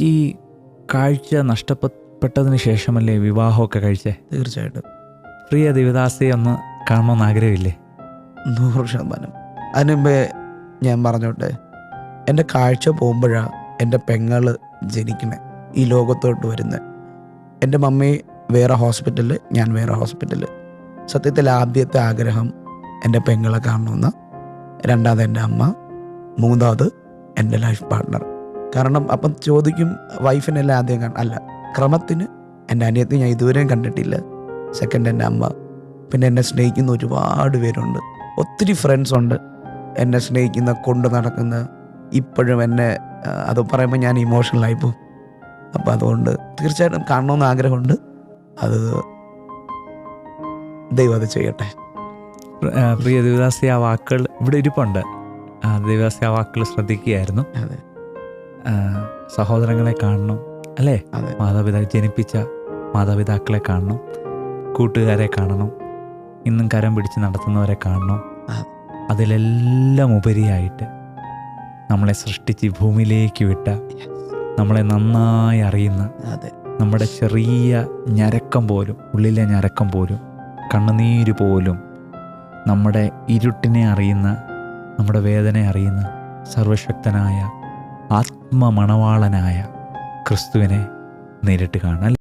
ഈ കാഴ്ച നഷ്ടപ്പെട്ടതിന് ശേഷമല്ലേ വിവാഹമൊക്കെ കഴിച്ചേ? തീർച്ചയായിട്ടും. പ്രിയ ദേവദാസിയെ ഒന്ന് കാണണമെന്ന് ആഗ്രഹമില്ലേ? നൂറ് ശതമാനം. അതിനുമ്പേ ഞാൻ പറഞ്ഞോട്ടെ എന്റെ കാഴ്ച പോകുമ്പോഴാണ് എന്റെ പെങ്ങൾ ജനിക്കണേ ഈ ലോകത്തോട്ട് വരുന്നത് എന്റെ മമ്മി വേറെ ഹോസ്പിറ്റലിൽ ഞാൻ വേറെ ഹോസ്പിറ്റലിൽ സത്യത്തിൽ ആദ്യത്തെ ആഗ്രഹം എന്റെ പെങ്ങളെ കാണണമെന്ന്. രണ്ടാമത് എന്റെ അമ്മ മൂന്നാമത് എന്റെ ലൈഫ് പാർട്ട്ണർ കാരണം അപ്പം ചോദിക്കും വൈഫിനെല്ലാം ആദ്യം കാണും അല്ല ക്രമത്തിന് എന്റെ അനിയത്തെ ഞാൻ ഇതുവരെയും കണ്ടിട്ടില്ല. സെക്കൻഡ് എന്റെ അമ്മ. പിന്നെ എന്നെ സ്നേഹിക്കുന്ന ഒരുപാട് പേരുണ്ട്. ഒത്തിരി ഫ്രണ്ട്സ് ഉണ്ട് എന്നെ സ്നേഹിക്കുന്ന കൊണ്ട് നടക്കുന്ന ഇപ്പോഴും എന്നെ അത് പറയുമ്പോൾ ഞാൻ ഇമോഷണലായി പോകും. അപ്പം അതുകൊണ്ട് തീർച്ചയായിട്ടും കാണണമെന്ന് ആഗ്രഹമുണ്ട്. അത് ദൈവം അത് ചെയ്യട്ടെ. പ്രിയ ദേവദാസി ആ വാക്കുകൾ ഇവിടെ ഇരിപ്പുണ്ട്. ആ, ദേവദാസി ആ വാക്കുകൾ ശ്രദ്ധിക്കുകയായിരുന്നു. അതെ. സഹോദരങ്ങളെ കാണണം അല്ലേ? മാതാപിതാക്കൾ മാതാപിതാ ജനിപ്പിച്ച മാതാപിതാക്കളെ കാണണം കൂട്ടുകാരെ കാണണം ഇന്നും കരം പിടിച്ച് നടത്തുന്നവരെ കാണണം. അതിലെല്ലാം ഉപരിയായിട്ട് നമ്മളെ സൃഷ്ടിച്ച് ഭൂമിയിലേക്ക് വിട്ട നമ്മളെ നന്നായി അറിയുന്ന നമ്മുടെ ചെറിയ ഞരക്കം പോലും ഉള്ളിലെ ഞരക്കം പോലും കണ്ണുനീര് പോലും നമ്മുടെ ഇരുട്ടിനെ അറിയുന്ന നമ്മുടെ വേദന അറിയുന്ന സർവശക്തനായ ആത്മമണവാളനായ ക്രിസ്തുവിനെ നേരിട്ട് കാണാൻ